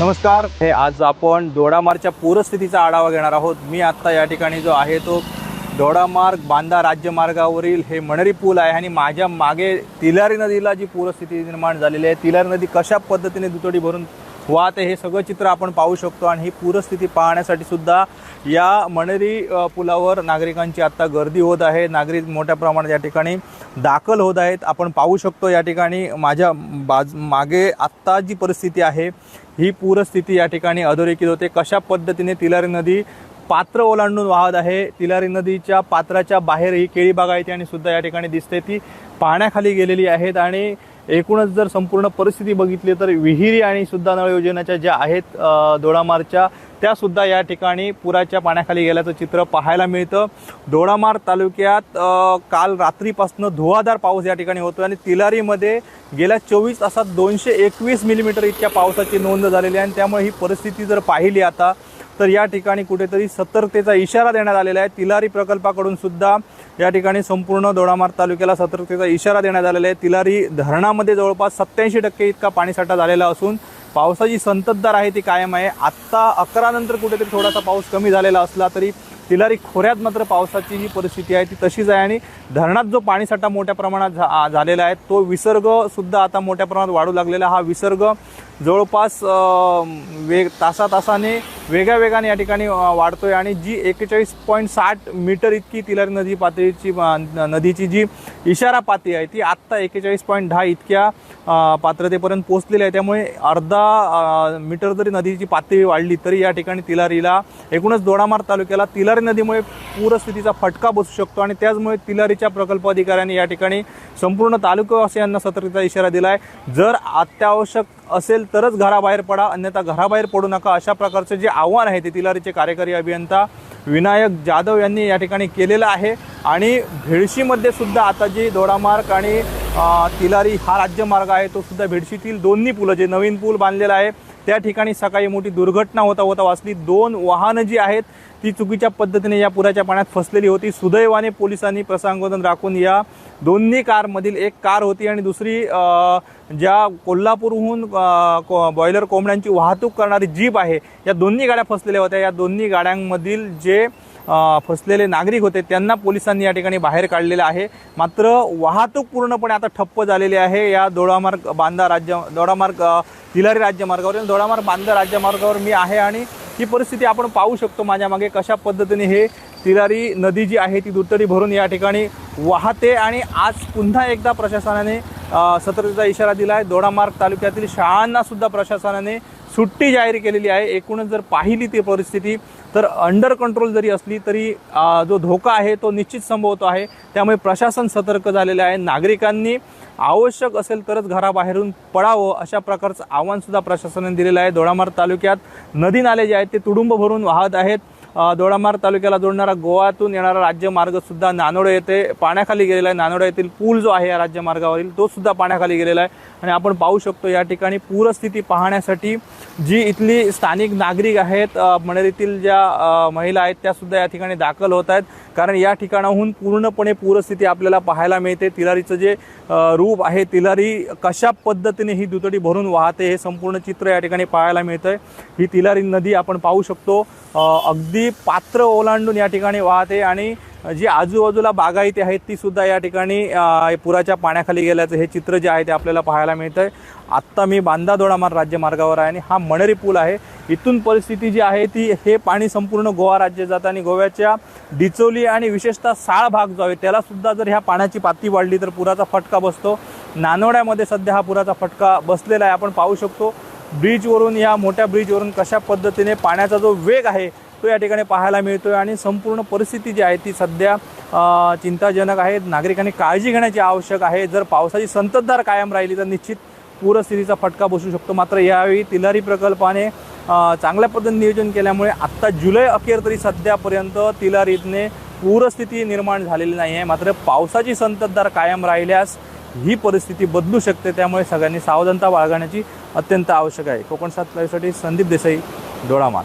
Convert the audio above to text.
नमस्कार हे आज आपण दोडामार्गच्या पूरस्थितीचा आढावा घेणार आहोत. मी आत्ता या ठिकाणी जो आहे तो दोडामार्ग बांदा राज्यमार्गावरील हे मणरी पूल आहे आणि माझ्या मागे तिलारी नदीला जी पूरस्थिती निर्माण झालेली आहे तिलारी नदी कशा पद्धतीने दुतडी भरून वात हे सगळं चित्र आपण पाहू शकतो आणि ही पूरस्थिती पाहण्यासाठी सुद्धा या मणेरी पुलावर नागरिकांची आत्ता गर्दी होत आहे. नागरिक मोठ्या प्रमाणात या ठिकाणी दाखल होत आहेत. आपण पाहू शकतो या ठिकाणी माझ्या बाज मागे आत्ता जी परिस्थिती आहे ही पूरस्थिती या ठिकाणी अधोरेखित होते. कशा पद्धतीने तिलारी नदी पात्र ओलांडून वाहत आहे तिलारी नदीच्या पात्राच्या बाहेर ही केळी बागायती आणि सुद्धा या ठिकाणी दिसते. ती पाण्याखाली गेलेली आहेत आणि एकूणच जर संपूर्ण परिस्थिती बघितली तर विहिरी आणि सुद्धा नळ योजनेच्या ज्या आहेत दोडामारच्या त्या सुद्धा या ठिकाणी पुराच्या पाण्याखाली गेल्याचं चित्र पाहायला मिळतं. दोडामार तालुक्यात काल रात्रीपासून धुवाधार पाऊस या ठिकाणी होतो आणि तिलारीमध्ये गेल्या चोवीस तासात दोनशे एकवीस मिलीमीटर इतक्या पावसाची नोंद झालेली आहे आणि त्यामुळे ही परिस्थिती जर पाहिली आता तर या ठिकाणी कुठेतरी सतर्कतेचा इशारा देण्यात आलेला आहे. तिलारी प्रकल्पाकडून सुद्धा या ठिकाणी संपूर्ण दोडामार्ग तालुक्याला सतर्कतेचा इशारा देण्यात आलेला आहे. तिलारी धरणामध्ये जवळपास सत्याऐंशी टक्के इतका पाणीसाठा झालेला असून पावसाची संततधार आहे ती कायम आहे. आत्ता अकरा नंतर कुठेतरी थोडासा पाऊस कमी झालेला असला तरी तिलारी खोऱ्यात मात्र पावसाची जी परिस्थिती आहे ती तशीच आहे आणि धरणात जो पाणीसाठा मोठ्या प्रमाणात झा झालेला आहे तो विसर्ग सुद्धा आता मोठ्या प्रमाणात वाढू लागलेला हा विसर्ग जवळपास वेग तासा तासाने वेगळ्या वेगाने या ठिकाणी वाढतो वाढतोय आणि जी एकेचाळीस पॉईंट साठ मीटर इतकी तिलारी नदी पातळीची नदीची जी इशारा पातळी आहे ती आत्ता एकेचाळीस पॉईंट दहा इतक्या पात्रतेपर्यंत पोहोचलेली आहे. त्यामुळे अर्धा मीटर जरी नदीची पातळी वाढली तरी या ठिकाणी तिलारीला एकूणच दोडामार तालुक्याला तिलारी नदीमुळे पूरस्थितीचा फटका बसू शकतो आणि त्याचमुळे तिलारीच्या प्रकल्प अधिकाऱ्यांनी या ठिकाणी संपूर्ण तालुकावासियांना सतर्कतेचा इशारा दिला आहे जर अत्यावश्यक असेल तरच घराबाहेर पडा अन्यथा घराबाहेर पडू नका. अशा प्रकारचे जे आव्हान आहे ते तिलारीचे कार्यकारी अभियंता विनायक जाधव यांनी या ठिकाणी केलेलं आहे. आणि भेडशीमध्ये सुद्धा आता जी दोडामार्ग आणि तिलारी हा राज्यमार्ग आहे तो सुद्धा भेडशीतील दोन्ही पुलं जे नवीन पूल बांधलेला आहे त्या ठिकाणी सकाळी मोठी दुर्घटना होता होता वाचली. दोन वाहनं जी आहेत ती चुकीच्या पद्धतीने या पुराच्या पाण्यात फसलेली होती. सुदैवाने पोलिसांनी प्रसंगोदन राखून या दोन्ही कारमधील एक कार होती आणि दुसरी ज्या कोल्हापूरहून को- बॉयलर कोंबड्यांची वाहतूक करणारी जीप आहे या दोन्ही गाड्या फसलेल्या होत्या. या दोन्ही गाड्यांमधील जे फसलेले नागरिक होते त्यांना पोलिसांनी या ठिकाणी बाहेर काढलेलं आहे. मात्र वाहतूक पूर्णपणे आता ठप्प झालेली आहे. या दोडामार्ग बांदा राज्य दोडामार्ग तिलारी राज्यमार्गावर दोडामार्ग बांदा राज्यमार्गावर मी आहे आणि ही परिस्थिती आपण पाहू शकतो माझ्या मागे कशा पद्धतीने हे तिलारी नदी जी आहे ती दुतडी भरून या ठिकाणी वाहते आणि आज पुन्हा एकदा प्रशासनाने सतर्कतेचा इशारा दिला आहे. दोडामार्ग तालुक्यातील शाळांनासुद्धा प्रशासनाने सुट्टी जाहीर केलेली आहे. एकूणच जर पाहिली ती परिस्थिती तर अंडर कंट्रोल जरी असली तरी जो धोका आहे तो निश्चित संभवतो आहे. त्यामुळे प्रशासन सतर्क झालेले आहे. नागरिकांनी आवश्यक असेल तरच घराबाहेरून पडावं अशा प्रकारचं आव्हानसुद्धा प्रशासनाने दिलेलं आहे. दोडामार्ग तालुक्यात नदी नाले जे आहेत ते तुडुंब भरून वाहत आहेत. दोडामार तालुक्याला जोडणारा गोव्यातून येणारा राज्यमार्ग सुद्धा नानोडे येथे पाण्याखाली गेलेला आहे. नानोडे येथील पूल जो आहे या राज्यमार्गावरील तो सुद्धा पाण्याखाली गेलेला आहे. आणि आपण पाहू शकतो या ठिकाणी पूरस्थिती पाहण्यासाठी जी इथली स्थानिक नागरिक आहेत मंडळीतील मणेरीतील ज्या महिला आहेत त्यासुद्धा या ठिकाणी दाखल होत आहेत. कारण या ठिकाणाहून पूर्णपणे पूरस्थिती आपल्याला पाहायला मिळते. तिलारीचं जे रूप आहे तिलारी कशा पद्धतीने ही दुतडी भरून वाहते हे संपूर्ण चित्र या ठिकाणी पाहायला मिळतंय. ही तिलारी नदी आपण पाहू शकतो. अगदी पात्र ओलांडून या ठिकाणी वाहते आणि जी आजूबाजूला बागायती आहेत ती सुद्धा या ठिकाणी पुराच्या पाण्याखाली गेल्याचं हे चित्र जे आहे ते आपल्याला पाहायला मिळतं आहे आत्ता मी बांदा दोडामार राज्यमार्गावर आहे आणि हा मणेरी पूल आहे. इथून परिस्थिती जी आहे ती हे पाणी संपूर्ण गोवा राज्य जातं आणि गोव्याच्या डिचोली आणि विशेषतः साळ भाग जो आहे त्याला सुद्धा जर ह्या पाण्याची पाती वाढली तर पुराचा फटका बसतो. नानोड्यामध्ये सध्या हा पुराचा फटका बसलेला आहे. आपण पाहू शकतो ब्रिजवरून या मोठ्या ब्रिजवरून कशा पद्धतीने पाण्याचा जो वेग आहे तो या ठिकाणी पाहायला मिळतो आहे आणि संपूर्ण परिस्थिती जी आहे ती सध्या चिंताजनक आहे. नागरिकांनी काळजी घेण्याची आवश्यक आहे. जर पावसाची संततधार कायम राहिली तर निश्चित पूरस्थितीचा फटका बसू शकतो. मात्र यावेळी तिलारी प्रकल्पाने चांगल्या पद्धतीने नियोजन केल्यामुळे आत्ता जुलै अखेर तरी सध्यापर्यंत तिलारीतने पूरस्थिती निर्माण झालेली नाही आहे. मात्र पावसाची संततधार कायम राहिल्यास ही परिस्थिती बदलू शकते. त्यामुळे सगळ्यांनी सावधानता बाळगण्याची अत्यंत आवश्यक आहे. कोकण सात लाईव्हसाठी संदीप देसाई डोळामाल